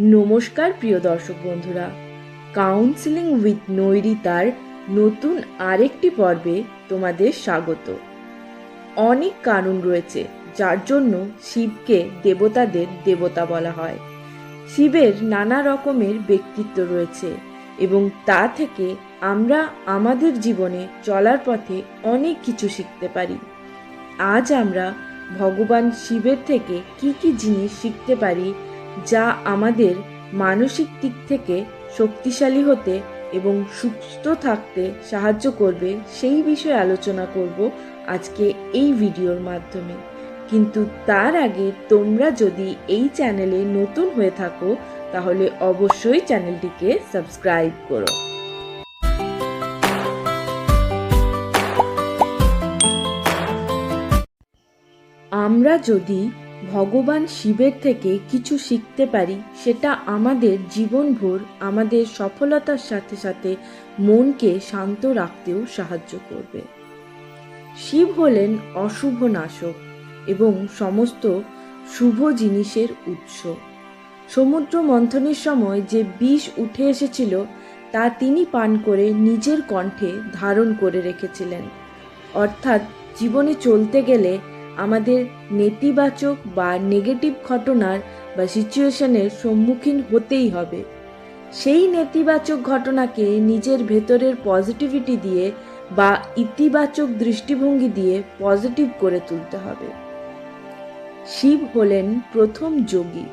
নমস্কার, প্রিয় দর্শক বন্ধুরা। কাউন্সিলিং উইথ নৈরিতার নতুন আরেকটি পর্বে তোমাদের স্বাগত। অনেক কারণ রয়েছে যার জন্য শিবকে দেবতাদের দেবতা বলা হয়। শিবের নানা রকমের ব্যক্তিত্ব রয়েছে এবং তা থেকে আমরা আমাদের জীবনে চলার পথে অনেক কিছু শিখতে পারি। আজ আমরা ভগবান শিবের থেকে কি কি জিনিস শিখতে পারি যা আমাদের মানসিক দিক থেকে শক্তিশালী হতে এবং সুস্থ থাকতে সাহায্য করবে, সেই বিষয়ে আলোচনা করব আজকে এই ভিডিওর মাধ্যমে। কিন্তু তার আগে তোমরা যদি এই চ্যানেলে নতুন হয়ে থাকো, তাহলে অবশ্যই চ্যানেলটিকে সাবস্ক্রাইব করো। আমরা যদি ভগবান শিবের থেকে কিছু শিখতে পারি, সেটা আমাদের জীবনভর আমাদের সফলতার সাথে সাথে মনকে শান্ত রাখতেও সাহায্য করবে। শিব হলেন অশুভ নাশক এবং সমস্ত শুভ জিনিসের উৎস। সমুদ্র মন্থনের সময় যে বিষ উঠে এসেছিল, তা তিনি পান করে নিজের কণ্ঠে ধারণ করে রেখেছিলেন। অর্থাৎ জীবনে চলতে গেলে আমাদের নেতিবাচক বা নেগেটিভ ঘটনার বা সিচুয়েশনের সম্মুখীন হতেই হবে। সেই নেতিবাচক ঘটনাকে নিজের ভেতরের পজিটিভিটি দিয়ে বা ইতিবাচক দৃষ্টিভঙ্গি দিয়ে পজিটিভ করে তুলতে হবে। শিব হলেন প্রথম যোগী,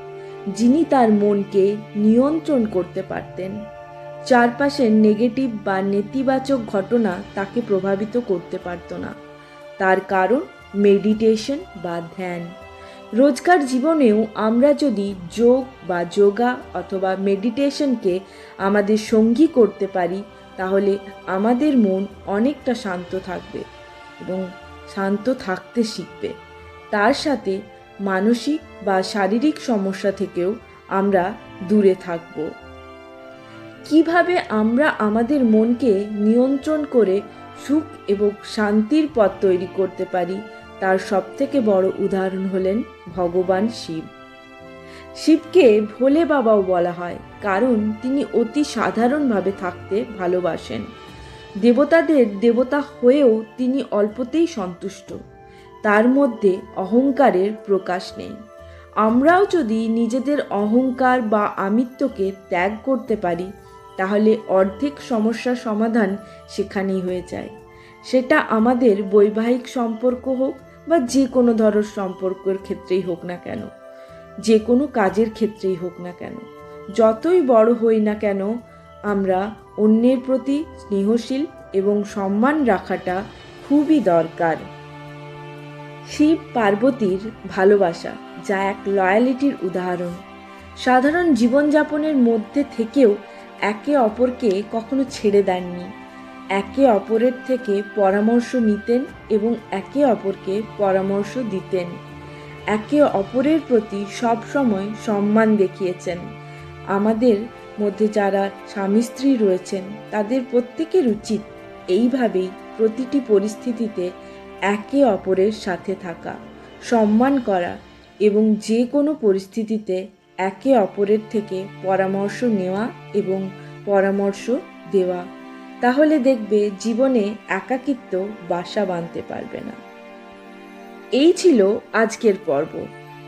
যিনি তার মনকে নিয়ন্ত্রণ করতে পারতেন। চারপাশের নেগেটিভ বা নেতিবাচক ঘটনা তাকে প্রভাবিত করতে পারত না। তার কারণ মেডিটেশন বা ধ্যান। রোজকার জীবনেও আমরা যদি যোগ বা যোগা অথবা মেডিটেশনকে আমাদের সঙ্গী করতে পারি, তাহলে আমাদের মন অনেকটা শান্ত থাকবে এবং শান্ত থাকতে শিখবে। তার সাথে মানসিক বা শারীরিক সমস্যা থেকেও আমরা দূরে থাকব। কীভাবে আমরা আমাদের মনকে নিয়ন্ত্রণ করে সুখ এবং শান্তির পথ তৈরি করতে পারি তার সবথেকে বড় উদাহরণ হলেন ভগবান শিব। শিবকে ভোলে বাবাও বলা হয়, কারণ তিনি অতি সাধারণভাবে থাকতে ভালোবাসেন। দেবতাদের দেবতা হয়েও তিনি অল্পতেই সন্তুষ্ট। তার মধ্যে অহংকারের প্রকাশ নেই। আমরাও যদি নিজেদের অহংকার বা আমিত্বকে ত্যাগ করতে পারি, তাহলে অর্ধেক সমস্যার সমাধান সেখানেই হয়ে যায়। সেটা আমাদের বৈবাহিক সম্পর্ক হোক বা যে কোনো ধরনের সম্পর্কের ক্ষেত্রেই হোক না কেন, যে কোনো কাজের ক্ষেত্রেই হোক না কেন, যতই বড় হই না কেন, আমরা অন্যের প্রতি স্নেহশীল এবং সম্মান রাখাটা খুবই দরকার। শিব পার্বতীর ভালোবাসা যা এক লয়ালিটির উদাহরণ। সাধারণ জীবনযাপনের মধ্যে থেকেও একে অপরকে কখনো ছেড়ে দেননি। একে অপরের থেকে পরামর্শ নিতেন এবং একে অপরকে পরামর্শ দিতেন। একে অপরের প্রতি সবসময় সম্মান দেখিয়েছেন। আমাদের মধ্যে যারা স্বামী স্ত্রী রয়েছেন, তাদের প্রত্যেকের উচিত এইভাবেই প্রতিটি পরিস্থিতিতে একে অপরের সাথে থাকা, সম্মান করা এবং যে কোনো পরিস্থিতিতে একে অপরের থেকে পরামর্শ নেওয়া এবং পরামর্শ দেওয়া। তাহলে দেখবে জীবনে একাকিত্ব বাসা বাঁধতে পারবে না। এই ছিল আজকের পর্ব।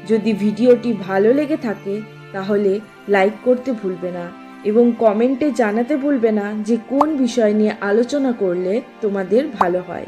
যদি ভিডিওটি ভালো লেগে থাকে, তাহলে লাইক করতে ভুলবে না এবং কমেন্টে জানাতে ভুলবে না যে কোন বিষয় নিয়ে আলোচনা করলে তোমাদের ভালো হয়।